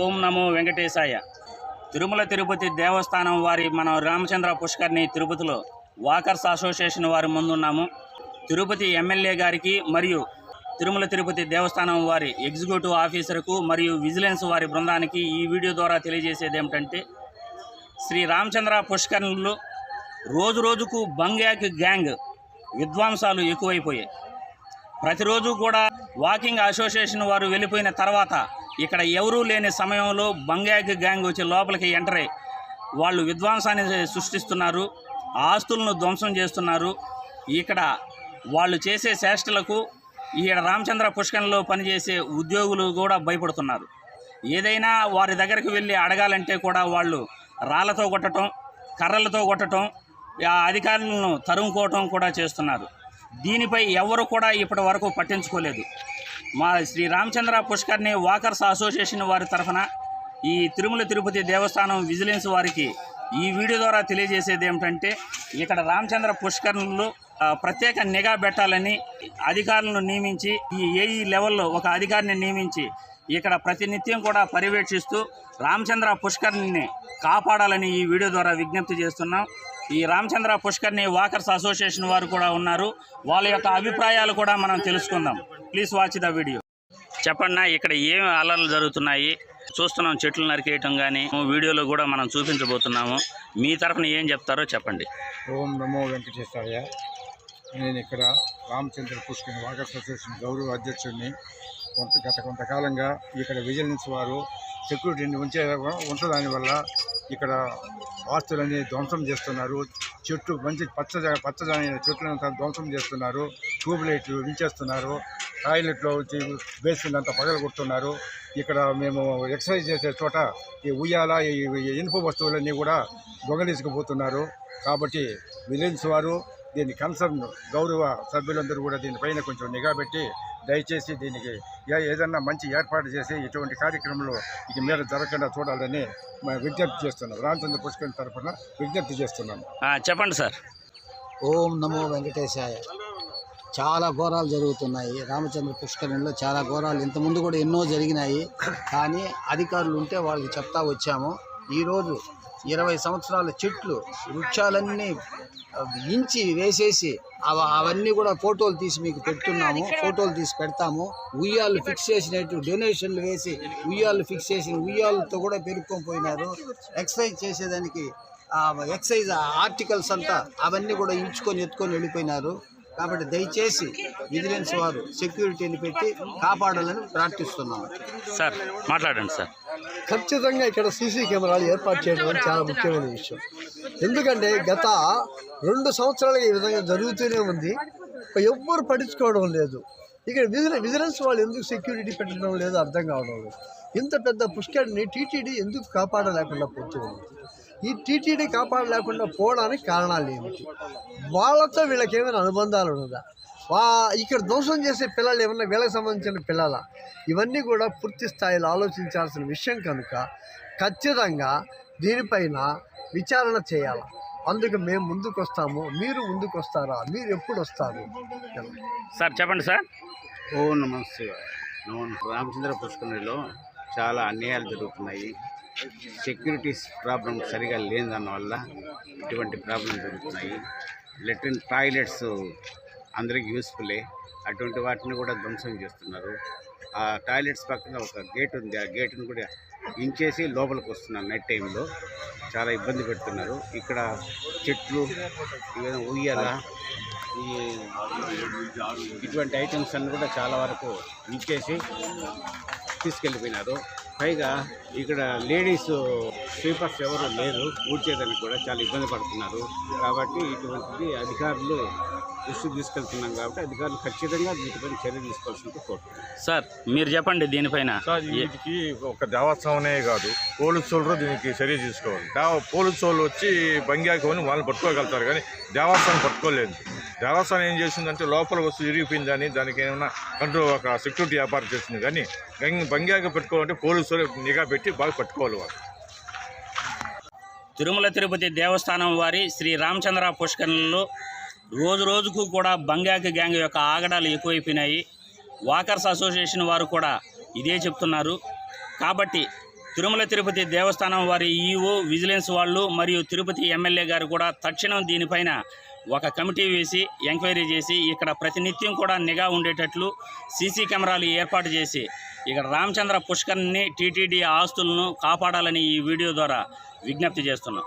ఓం నమో వెంకటేశాయ. తిరుమల తిరుపతి దేవస్థానం వారి మనం రామచంద్ర పుష్కర్ని తిరుపతిలో వాకర్స్ అసోసియేషన్ వారి ముందున్నాము. తిరుపతి ఎమ్మెల్యే గారికి మరియు తిరుమల తిరుపతి దేవస్థానం వారి ఎగ్జిక్యూటివ్ ఆఫీసర్కు మరియు విజిలెన్స్ వారి బృందానికి ఈ వీడియో ద్వారా తెలియజేసేది ఏమిటంటే శ్రీ రామచంద్ర పుష్కర్ణులు రోజు రోజుకు బంగ్యాక్ గ్యాంగ్ విద్వాంసాలు ఎక్కువైపోయాయి. ప్రతిరోజు కూడా వాకింగ్ అసోసియేషన్ వారు వెళ్ళిపోయిన తర్వాత ఇక్కడ ఎవరూ లేని సమయంలో బంగాకి గ్యాంగ్ వచ్చి లోపలికి ఎంటర్ అయ్యి వాళ్ళు విధ్వంసాన్ని సృష్టిస్తున్నారు ఆస్తులను ధ్వంసం చేస్తున్నారు. ఇక్కడ వాళ్ళు చేసే చేష్టలకు ఈడ రామచంద్ర పుష్కరంలో పనిచేసే ఉద్యోగులు కూడా భయపడుతున్నారు. ఏదైనా వారి దగ్గరికి వెళ్ళి అడగాలంటే కూడా వాళ్ళు రాళ్ళతో కొట్టడం కర్రలతో కొట్టడం ఆ అధికారులను తరుముకోవటం కూడా చేస్తున్నారు. దీనిపై ఎవరు కూడా ఇప్పటి వరకు పట్టించుకోలేదు. మా శ్రీ రామచంద్ర పుష్కర్ని వాకర్స్ అసోసియేషన్ వారి తరఫున ఈ తిరుమల తిరుపతి దేవస్థానం విజిలెన్స్ వారికి ఈ వీడియో ద్వారా తెలియజేసేది ఏమిటంటే ఇక్కడ రామచంద్ర పుష్కర్లు ప్రత్యేక నిఘా పెట్టాలని అధికారులను నియమించి ఈ ఏఈ లెవెల్లో ఒక అధికారిని నియమించి ఇక్కడ ప్రతినిత్యం కూడా పర్యవేక్షిస్తూ రామచంద్ర పుష్కర్ని కాపాడాలని ఈ వీడియో ద్వారా విజ్ఞప్తి చేస్తున్నాం. ఈ రామచంద్ర పుష్కర్ని వాకర్స్ అసోసియేషన్ వారు కూడా ఉన్నారు. వాళ్ళ యొక్క అభిప్రాయాలు కూడా మనం తెలుసుకుందాం. Please watch the video. చెప్పండి ఇక్కడ ఏమి అలర్లు జరుగుతున్నాయి? చూస్తున్నాం చెట్లు నరికేయటం కానీ వీడియోలో కూడా మనం చూపించబోతున్నాము. మీ తరఫున ఏం చెప్తారో చెప్పండి. ఓం నమో వెంకటేశాయ. నేను ఇక్కడ రామచంద్ర పుష్కర్ వాటర్ అసోసియేషన్ గౌరవ అధ్యక్షుడిని. కొంత గత కొంతకాలంగా ఇక్కడ విజిలెన్స్ వారు సెక్యూరిటీని ఉంచే ఉంచదాని వల్ల ఇక్కడ ఆస్తులన్నీ ధ్వంసం చేస్తున్నారు. చెట్టు మంచి పచ్చ పచ్చదైన చెట్లను ధ్వంసం చేస్తున్నారు. ట్యూబ్ లైట్లు వించేస్తున్నారు. టాయిలెట్లో వచ్చి బేసిన్ అంతా పగలగొడుతున్నారు ఇక్కడ మేము ఎక్సర్సైజ్ చేసే చోట ఈ ఉయ్యాల ఈ ఇనుప వస్తువులన్నీ కూడా దొంగలించుకుపోతున్నారు కాబట్టి విజిలెన్స్ వారు దీని కన్సర్న్ గౌరవ సభ్యులందరూ కూడా దీనిపైన కొంచెం నిఘా పెట్టి దయచేసి దీనికి ఏదన్నా మంచి ఏర్పాటు చేసి ఇటువంటి కార్యక్రమంలో ఇక మీద జరగకుండా చూడాలని మేము విజ్ఞప్తి చేస్తున్నాం. రామచంద్ర పుష్కర్ తరఫున విజ్ఞప్తి చేస్తున్నాను ఆ, చెప్పండి సార్. ఓం నమో వెంకటేశాయ. చాలా ఘోరాలు జరుగుతున్నాయి. రామచంద్ర పుష్కరంలో చాలా ఘోరాలు. ఇంతకుముందు కూడా ఎన్నో జరిగినాయి. కానీ అధికారులు ఉంటే వాళ్ళకి చెప్తా వచ్చాము. ఈరోజు ఇరవై సంవత్సరాల చెట్లు వృక్షాలన్నీ ఇంచి వేసేసి అవ అవన్నీ కూడా ఫోటోలు తీసి మీకు పెడుతున్నాము. ఫోటోలు తీసి పెడతాము. ఉయ్యాలు ఫిక్స్ చేసినట్టు డొనేషన్లు వేసి ఉయ్యాలు ఫిక్స్ చేసిన ఉయ్యాలతో కూడా పెరుక్కొని పోయినారు. ఎక్సర్సైజ్ చేసేదానికి ఎక్సైజ్ ఆర్టికల్స్ అంతా అవన్నీ కూడా ఇంచుకొని ఎత్తుకొని వెళ్ళిపోయినారు. కాబట్టి దయచేసి విజిలెన్స్ వారు సెక్యూరిటీని పెట్టి కాపాడాలని ప్రార్థిస్తున్నాము సార్ మాట్లాడండి సార్. ఖచ్చితంగా ఇక్కడ సీసీ కెమెరాలు ఏర్పాటు చేయడం అనేది చాలా ముఖ్యమైన విషయం. ఎందుకంటే గత రెండు సంవత్సరాలుగా ఈ విధంగా జరుగుతూనే ఉంది. ఎవ్వరు పట్టించుకోవడం లేదు. ఇక్కడ విజిల విజిలెన్స్ వాళ్ళు ఎందుకు సెక్యూరిటీ పెట్టడం లేదు అర్థం కావడం లేదు. ఇంత పెద్ద పుష్కరిని టీటీడీ ఎందుకు కాపాడలేకుండా పోతుంది? ఈ టీటీడీ కాపాడలేకుండా పోవడానికి కారణాలు ఏమిటి? వాళ్ళతో వీళ్ళకి ఏమైనా అనుబంధాలు ఉన్నదా? వా ఇక్కడ దోషం చేసే పిల్లలు ఏమన్నా వీళ్ళకి సంబంధించిన పిల్లల? ఇవన్నీ కూడా పూర్తి స్థాయిలో ఆలోచించాల్సిన విషయం కనుక ఖచ్చితంగా దీనిపైన విచారణ చేయాలి? అందుకు మేము ముందుకు వస్తాము మీరు ముందుకు వస్తారా మీరు ఎప్పుడు వస్తారు? సార్ చెప్పండి సార్. ఓ నమస్తే. నమో రామచంద్ర పుష్కరిణిలో చాలా అన్యాయాలు జరుగుతున్నాయి. సెక్యూరిటీస్ ప్రాబ్లం సరిగా లేని వల్ల ఇటువంటి ప్రాబ్లం జరుగుతున్నాయి. లెట్రిన్ టాయిలెట్స్ అందరికి యూస్ఫుల్లే అటువంటి వాటిని కూడా ధ్వంసం చేస్తున్నారు. ఆ టాయిలెట్స్ పక్కన ఒక గేట్ ఉంది. ఆ గేట్ని కూడా ఇంచేసి లోపలికి వస్తున్నారు నైట్ టైంలో చాలా ఇబ్బంది పెడుతున్నారు. ఇక్కడ చెట్లు ఏదైనా ఉయ్యాల ఈ ఇటువంటి ఐటమ్స్ అన్ని కూడా చాలా వరకు ఇచ్చేసి తీసుకెళ్ళిపోయినారు. పైగా ఇక్కడ లేడీస్ స్వీపర్స్ ఎవరు లేరు ఊడ్చేదానికి కూడా చాలా ఇబ్బంది పడుతున్నారు. కాబట్టి ఇటువంటిది అధికారులు దృష్టికి తీసుకెళ్తున్నాం కాబట్టి అధికారులు ఖచ్చితంగా వీటిపైన చర్య తీసుకోవాల్సింది కోరుతున్నాం. సార్ మీరు చెప్పండి దీనిపైన. సార్ వీటికి ఒక దేవస్థానమే కాదు పోలీసు వాళ్ళు దీనికి చర్య తీసుకోవాలి. దేవ పోలీసు వాళ్ళు వచ్చి బంగాకి కొని వాళ్ళని పట్టుకోగలుగుతారు కానీ దేవస్థానం పట్టుకోలేదు. దేవస్థానం ఏం చేసిందంటే లోపల వస్తూ కానీ దానికి ఏమైనా అంటూ ఒక సెక్యూరిటీ వ్యాపారం చేసింది కానీ గంగ- బంగాకి పెట్టుకోవాలంటే పోలీసులు నిఘా పెట్టి బాగా పట్టుకోవాలి వాళ్ళు. తిరుమల తిరుపతి దేవస్థానం వారి శ్రీ రామచంద్ర పుష్కరంలో రోజు రోజుకు కూడా బంగాకి గ్యాంగ్ యొక్క ఆగడాలు ఎక్కువైపోయినాయి. వాకర్స్ అసోసియేషన్ వారు కూడా ఇదే చెప్తున్నారు. కాబట్టి తిరుమల తిరుపతి దేవస్థానం వారి ఈఓ విజిలెన్స్ వాళ్ళు మరియు తిరుపతి ఎమ్మెల్యే గారు కూడా తక్షణం దీనిపైన ఒక కమిటీ వేసి ఎంక్వైరీ చేసి ఇక్కడ ప్రతినిత్యం కూడా నిఘా ఉండేటట్లు సీసీ కెమెరాలు ఏర్పాటు చేసి ఇక్కడ రామచంద్ర పుష్కర్ని టీటీడీ ఆస్తులను కాపాడాలని ఈ వీడియో ద్వారా విజ్ఞప్తి చేస్తున్నాం.